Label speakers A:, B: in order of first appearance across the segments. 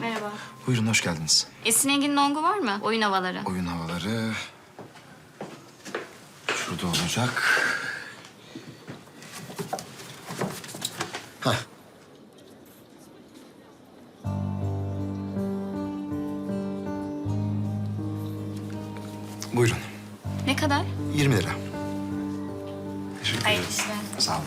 A: Merhaba.
B: Buyurun hoş geldiniz.
A: Esin Engin'in ongu var mı? Oyun havaları.
B: Oyun havaları... Şurada olacak. Hah. Buyurun.
A: Ne kadar?
B: 20 lira. Teşekkür
A: Hayırlı
B: ederim.
A: işler.
B: Sağ olun.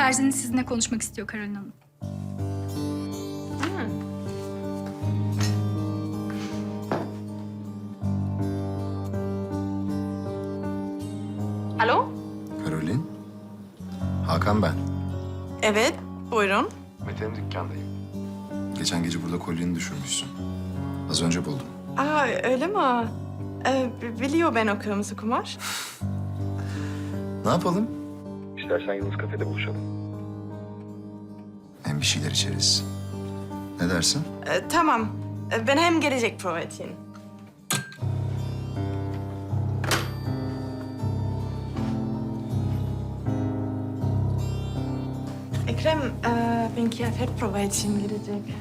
C: Terziniz sizinle konuşmak istiyor Karolin Hanım.
D: Alo?
B: Karolin. Hakan ben.
D: Evet, buyurun.
B: Mete'nin dükkandayım. Geçen gece burada kolyeni düşürmüşsün. Az önce buldum.
D: Aa, öyle mi? Ee, b- biliyor ben o kırmızı kumaş.
B: Ne yapalım?
E: İstersen Yıldız Kafede buluşalım.
B: Bir şeyler içeriz. Ne dersin?
D: Ee, tamam, Ee, ben hem gelecek prova. Ekrem, ee, ben kıyafet prova için gelecek.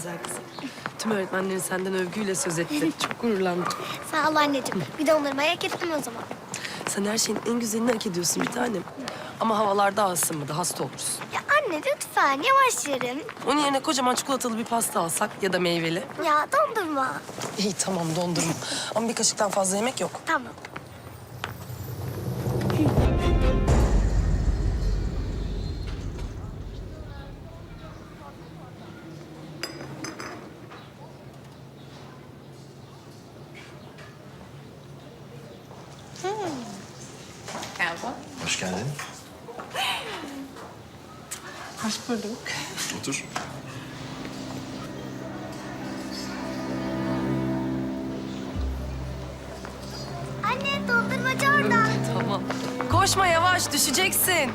F: Güzel kızım. Tüm öğretmenlerin senden övgüyle söz etti. Çok gururlandım.
G: Sağ ol anneciğim. Bir de onları merak ettim o zaman.
F: Sen her şeyin en güzelini hak ediyorsun bir tanem. Ama havalarda ısınmadı, hasta olursun.
G: Ya anne lütfen yavaş yerim.
F: Onun yerine kocaman çikolatalı bir pasta alsak ya da meyveli.
G: Ya dondurma.
F: İyi tamam dondurma. Ama bir kaşıktan fazla yemek yok.
G: Tamam.
B: Hoş geldin.
D: Hoş bulduk.
B: Otur.
G: Anne dondurmacı orada.
F: Tamam. Koşma yavaş, düşeceksin.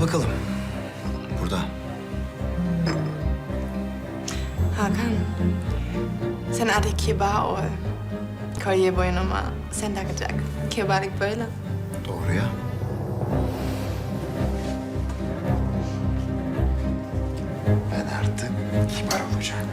B: Al bakalım. Burada.
D: Hakan, sen adı kibar ol. Kolye boynuma sen takacak. Kibarlık böyle.
B: Doğru ya. Ben artık kibar olacağım.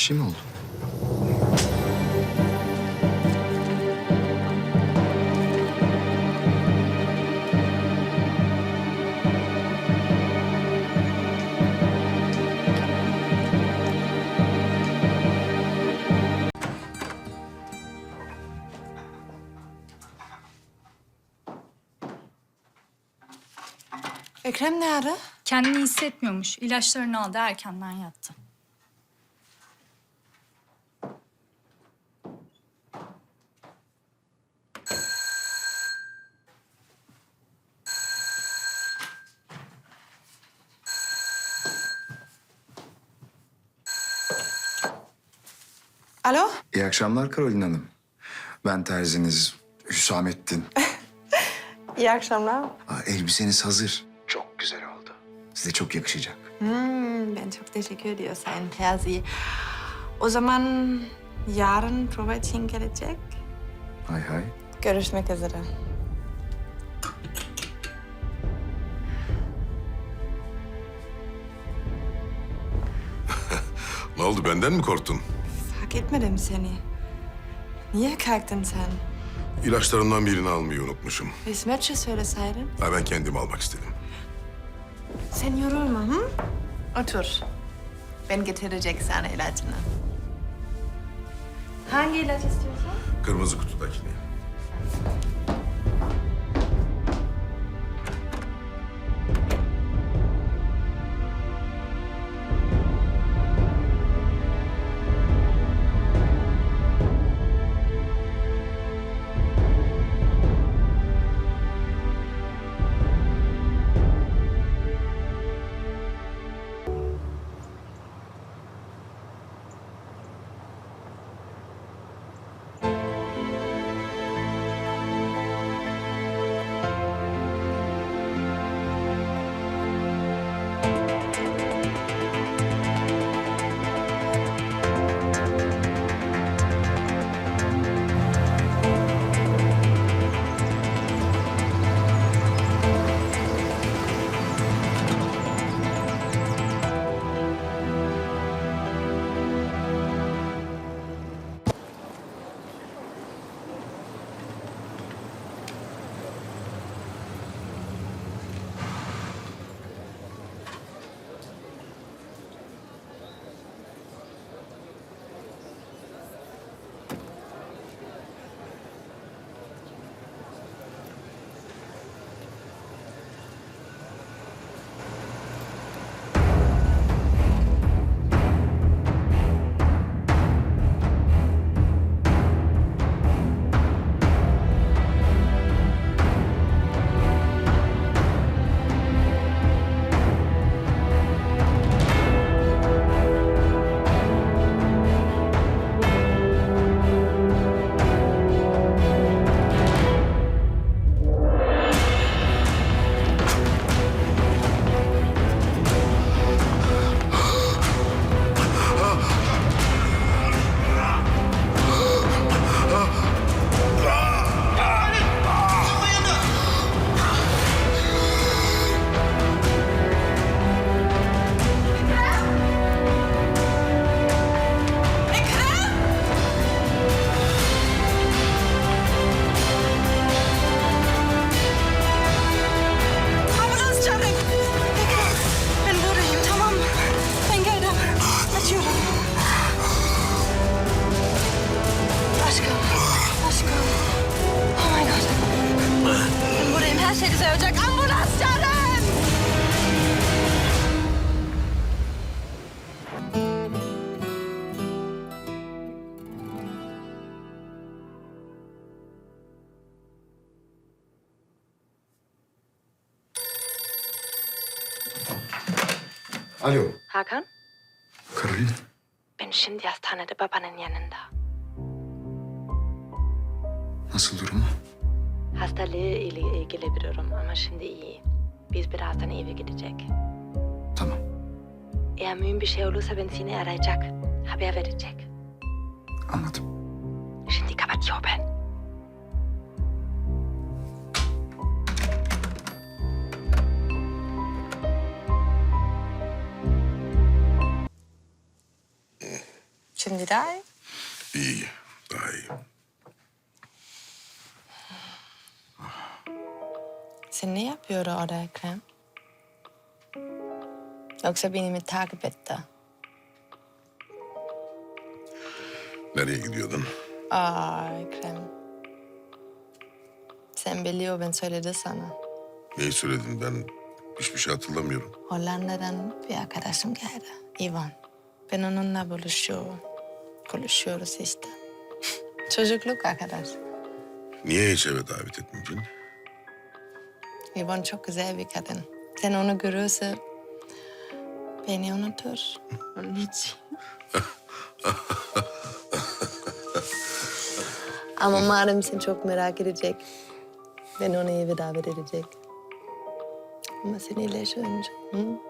B: Bir şey mi oldu?
D: Ekrem ne
C: ara? Kendini hissetmiyormuş. İlaçlarını aldı, erkenden yattı.
D: Alo?
B: İyi akşamlar Karolin Hanım. Ben terziniz Hüsamettin.
D: İyi akşamlar.
B: Aa, elbiseniz hazır. Çok güzel oldu. Size çok yakışacak.
D: Hmm, ben çok teşekkür ediyorum Sayın Terzi. O zaman yarın prova için gelecek.
B: Hay hay.
D: Görüşmek üzere.
H: Ne oldu benden mi korktun?
D: Fark etmedim seni. Niye kalktın sen?
H: İlaçlarımdan birini almayı unutmuşum.
D: Hizmetçi söyleseydin.
H: Ha, ben kendim almak istedim.
D: Sen yorulma hı? Otur. Ben getirecek sana ilacını. Hangi ilaç istiyorsun?
H: Kırmızı kutudakini.
B: Alo.
I: Hakan,
B: Karolin.
I: ben şimdi hastanede babanın yanında.
B: Nasıl durumu?
I: Hastalığı ile ilgili bir durum ama şimdi iyi. Biz birazdan eve gidecek.
B: Tamam.
I: Eğer mühim bir şey olursa beni seni arayacak. Haber verecek.
B: Anladım.
I: Şimdi kapatıyor ben.
D: Şimdi daha iyi.
H: İyi, daha iyi.
D: Sen ne yapıyor orada Ekrem? Yoksa beni mi takip etti?
H: Nereye gidiyordun?
D: Aa Ekrem. Sen biliyor ben söyledi sana.
H: Neyi söyledin ben Hiçbir şey hatırlamıyorum.
D: Hollanda'dan bir arkadaşım geldi. Ivan. Ben onunla buluşuyor. Konuşuyoruz işte. Çocukluk arkadaş.
H: Niye hiç eve davet etmedin?
D: Ivan çok güzel bir kadın. Sen onu görürse beni unutur. Onun için. Ama madem sen çok merak edecek, ben onu eve davet edecek. Ama sen iyileş önce. Hı?